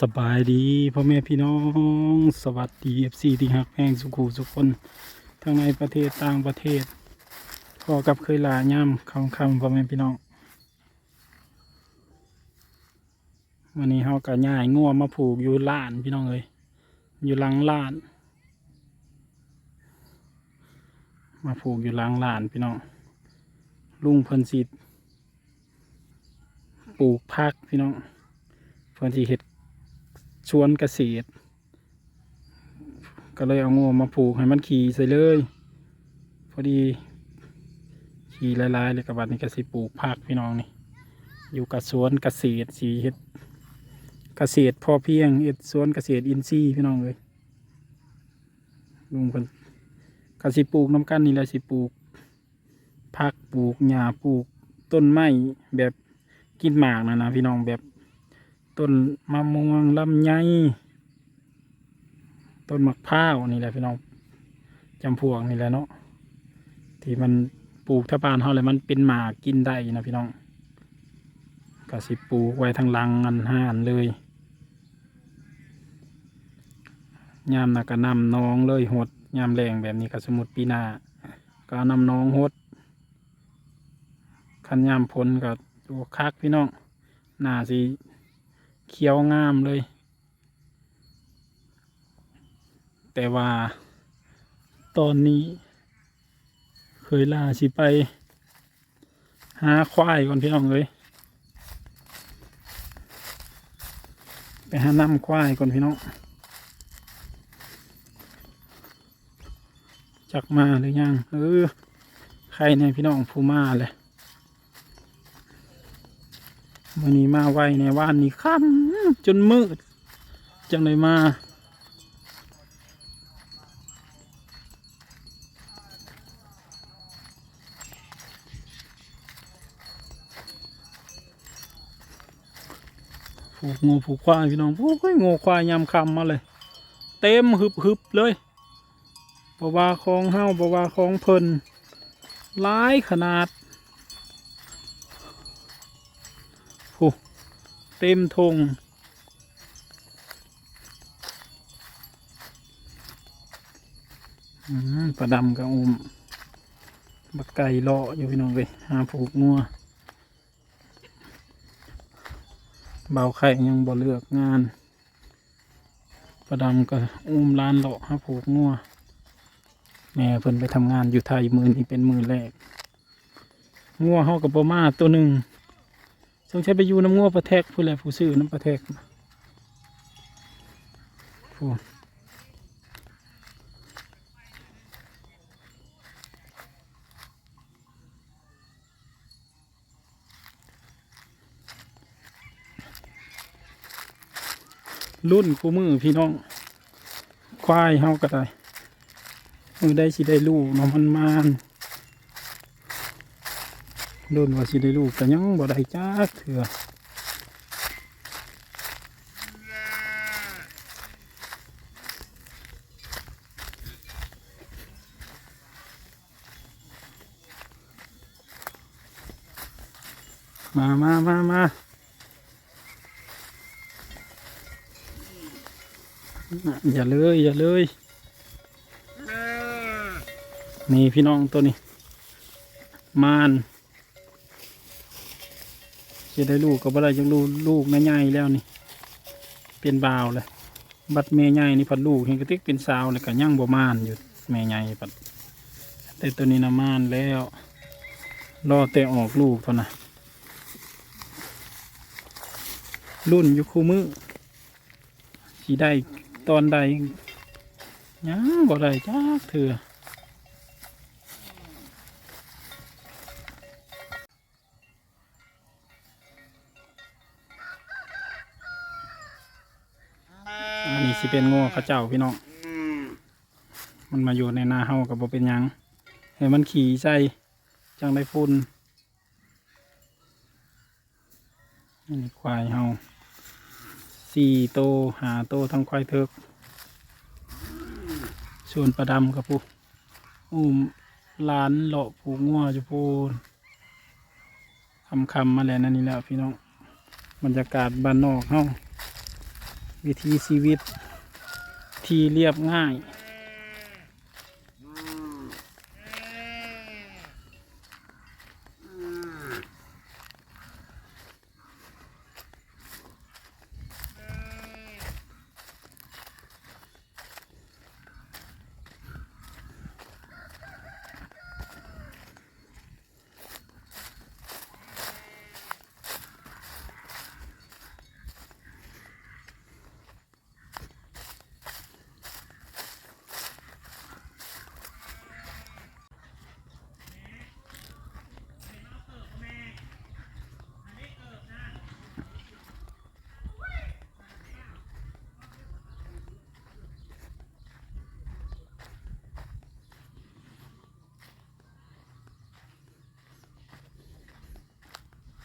สบายดีพ่อแม่พี่น้อง สวัสดีเอฟซีที่หักแพงสุขูสุขคนทั้งในประเทศต่างประเทศพอกับเคยลาย่ำคำคำพ่อแม่พี่น้องวันนี้เขาก็ย่ายง่วมาผูกอยู่ล้านพี่น้องเลยอยู่หลังล้าน มาผูกอยู่หลังล้านพี่น้องลุงเพิ่นสิปลูกพักพี่น้องเพื่อนที่เห็ด ชวนเกษตร ก็เลยเอางูมาผูกให้มันขี่ใส่เลย พอดีขี่ลายๆเลยกับบัดนี้ก็สิปลูกผักพี่น้องนี่ อยู่กับสวนเกษตรสีเห็ดเกษตรพอเพียงเห็ดสวนเกษตรอินทรีย์พี่น้องเลยลุงเพิ่นก็สิปลูกน้ำกันนี่แหละสิปลูกผักปลูกหญ้าปลูกต้นไม้แบบกินหมากนะนะพี่น้องแบบ ต้นมะม่วงลำไยต้นมะพร้าวนี่แหละพี่น้องจำพวกนี่แหละเนาะที่มันปลูกถ้าบ้านเฮาเลยมันเป็นหมากกินได้นะพี่น้องก็สิปลูกไว้ทางลังอันห้านเลยยามนะก็นำน้องเลยหดยามแรงแบบนี้ก็สมุดปีนาก็นำน้องหดคันยามพ้นก็ดูคักพี่น้องหน้าสี เขียวงามเลย แต่ว่า ตอนนี้ เคยล่าสิไป หาควายก่อนพี่น้องเลยไปหาน้ำควายก่อนพี่น้องจักมาหรือยังเออใครในยพี่น้องผู้มาเลย วันนี้มาไวในว่านนี้ค่ำจนมืด จังเลยมา ผูกงูผูกควายพี่น้องผู้งูควายยำคำมาเลย เต็มหึบหึบๆเลยบว่าของเฮ้าบว่าของเพิ่นหลายขนาด เต็มทงประดำกับอุ้มบักไก่เลาะอยู่พี่น้องเลยหาผูกงัวเบาไข่ยังบ่เลือกงานประดำก็อุ้มร้านเลาะหาผูกงัวแม่เพิ่นไปทำงานอยู่ไทยมือนี้เป็นมือแรกงัวเฮากับบ่มาตัวหนึ่ง สงใช้ไปอยู่น้ำงัวประแทกผู้แหละผู้ซื้อน้ำประแทกผู้รุ่นกูมือพี่น้อง ควายเฮาก็ได้มือได้สิได้ลูกน้องมันมาน โดนว่าสิได้ลูกแต่ยังบ่ได้จักเถื่อมามามามาอย่าเลย อย่าเลย นี่พี่น้องตัวนี้ มาน จะได้ลูกก็บ่ได้จังลูกลูกแม่ใหญ่แล้วนี่ เป็นบ่าวเลยบัดแม่ใหญ่นี่พัดลูกเห็นกระติกเป็นสาวเลยก็ยังบ่มานอยู่แม่ใหญ่ปัดแต่ตัวนี้นะมานแล้วรอแต่ออกลูกเท่านะรุ่นอยู่คู่มือสีได้ตอนใดยังบ่ได้จ้าเถื่อ สิเป็นงัวเข้าเจ้าพี่น้องมันมาอยู่ในนาเฮากับบ่เป็นยังให้มันขี่ใส่จังได้ฝุ่นนนี้ควายเฮาสี่โตหาโตทั้งควายเทิกส่วนประดำกับผู้อุ้มหลานเลาะผูกงัวอยู่พูนคำคำมาแล้วนั่นนี่แหล้วพี่น้อง บรรยากาศบ้านนอกเฮาวิธีชีวิต ที่เรียบง่าย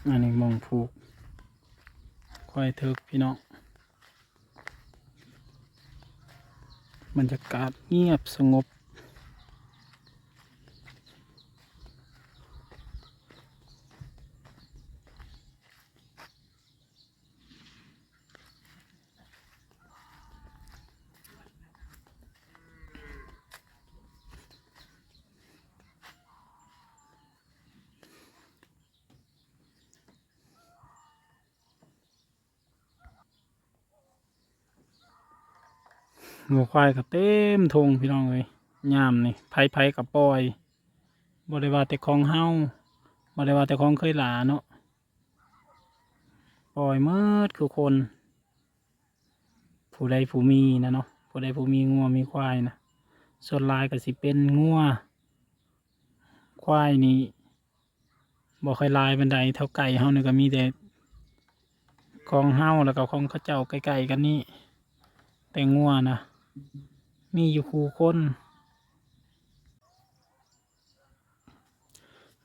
อันนี้มองผูกควายเถิกพี่น้องบรรยากาศเงียบสงบ หัวควายก็เต็มทงพี่น้องเลยยามนี่ไผไผกับปล่อยบริวาแต่ของเฮาบริวาแต่ของเคยหลาเนาะปล่อยเมิดคือคน ผู้ใดผู้มีนะเนาะผู้ใดผู้มีงัวมีควายนะส่วนลายก็สิเป็นงัวควายนี่บ่ค่อยหลายบันไดเท่าไก่เฮานี่ก็มีแต่ของเฮาแล้วก็ของเขาเจ้าใกล้ๆกันนี่แต่งัวนะ มีอยู่คู่คน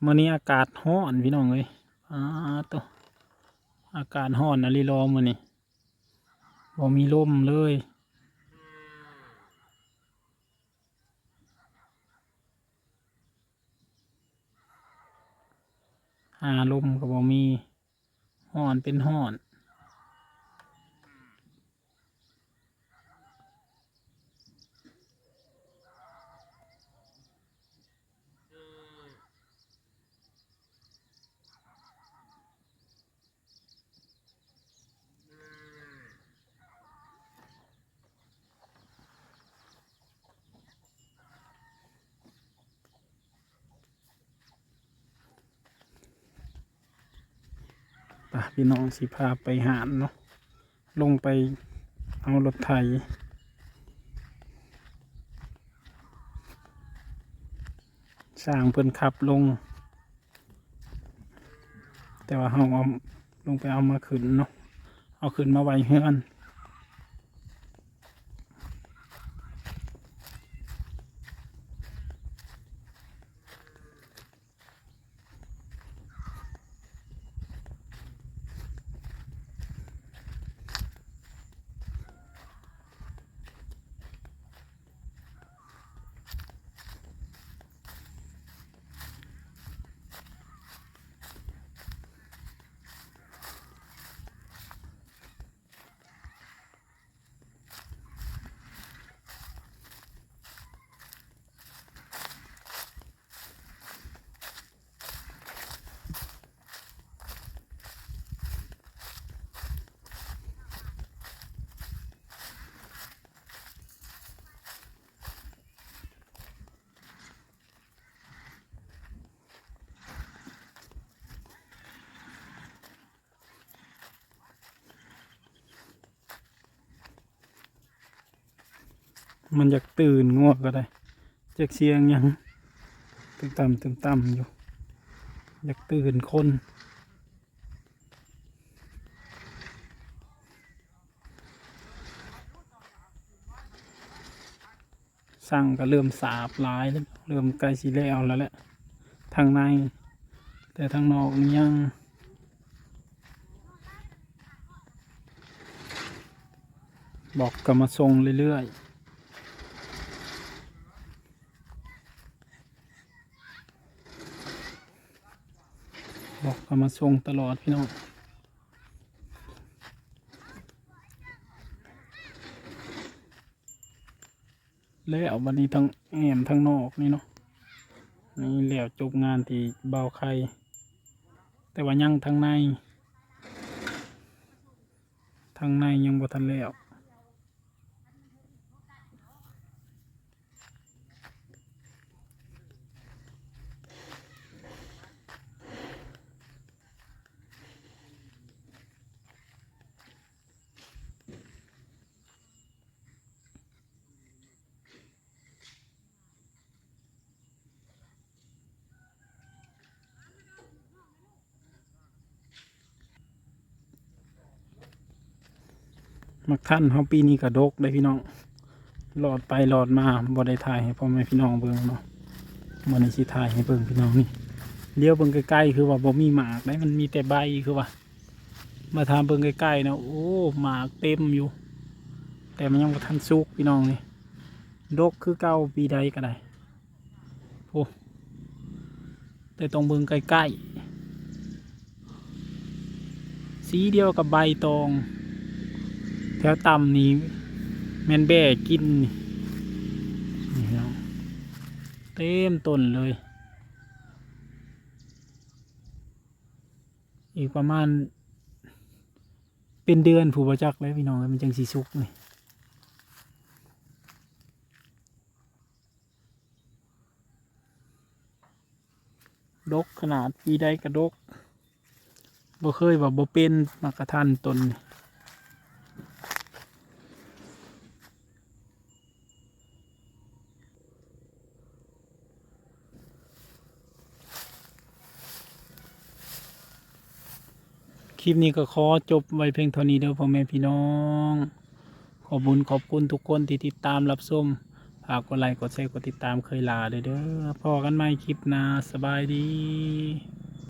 มื่อนี้อากาศร้อนพี่น้องเลยอ้าตัวอากาศร้อนนะลีรอมื่อนี้บ่มีลมเลย หาลมก็บ่มีห้อนเป็นห้อน ป่ะพี่น้องสิพาไปหานเนาะลงไปเอารถไถสร้างเพื่อนขับลง แต่ว่าเราเอาลงไปเอามาขึ้นเนาะเอาขึ้นมาไว้เฮือน มันอยากตื่นง่วงก็ได้จากเสียงยังตึมต่ำตึมต่ำอยู่ อยากตื่นคนสั่งก็เริ่มสาบลายแล้วเริ่มใกล้สิแล้วแล้วแหละทางใน แต่ทางนอกนี่ยังบอกก็มาส่งเรื่อยๆ บอกมาส่งตลอดพี่น้องแล้ววันนี้ทั้งแอมทั้งนอกนี่เนาะนี่แล้วจบงานที่เบาใครแต่ว่ายังทั้งในทั้งในยังบ่ทันแล้ว มักท่านเขาปีนี้กระดกได้พี่น้องหลอดไปหลอดมาบ่ได้ถ่ายให้พ่อแม่พี่น้องเบิ่งเนาะมันนี้สิถ่ายให้เบิ่งพี่น้องนี่เลี้ยวเบิ่งใกล้ๆคือว่าบ่มีหมากได้มันมีแต่ใบคือว่า มาทำเบิ่งใกล้ๆนะโอ้หมากเต็มอยู่ แต่มันยังบ่ทันสุกพี่น้องนี่ดกคือเก่าปีใดก็ได้โอ้แต่ต้องเบิ่งใกล้ๆสีเดียวกับใบตอง แถวต่ำนี้แมนแบ่กินนี่เนาะเต็มต้นเลย อีกประมาณ เป็นเดือนผู้ประจักเลยพี่น้องมันจังสีสุกนี่ดกขนาดปีใดกระดกบ่เคยว่าบ่เป็นมากระทันต้นนี่ คลิปนี้ก็ขอจบไว้เพียงเท่านี้เด้อพ่อแม่พี่น้อง ขอบุญขอบคุณทุกคนที่ติดตามรับชมฝากกดไลค์กดแชร์กดติดตามเคยลาเด้อเด้อพอกันใหม่คลิปหน้าสบายดี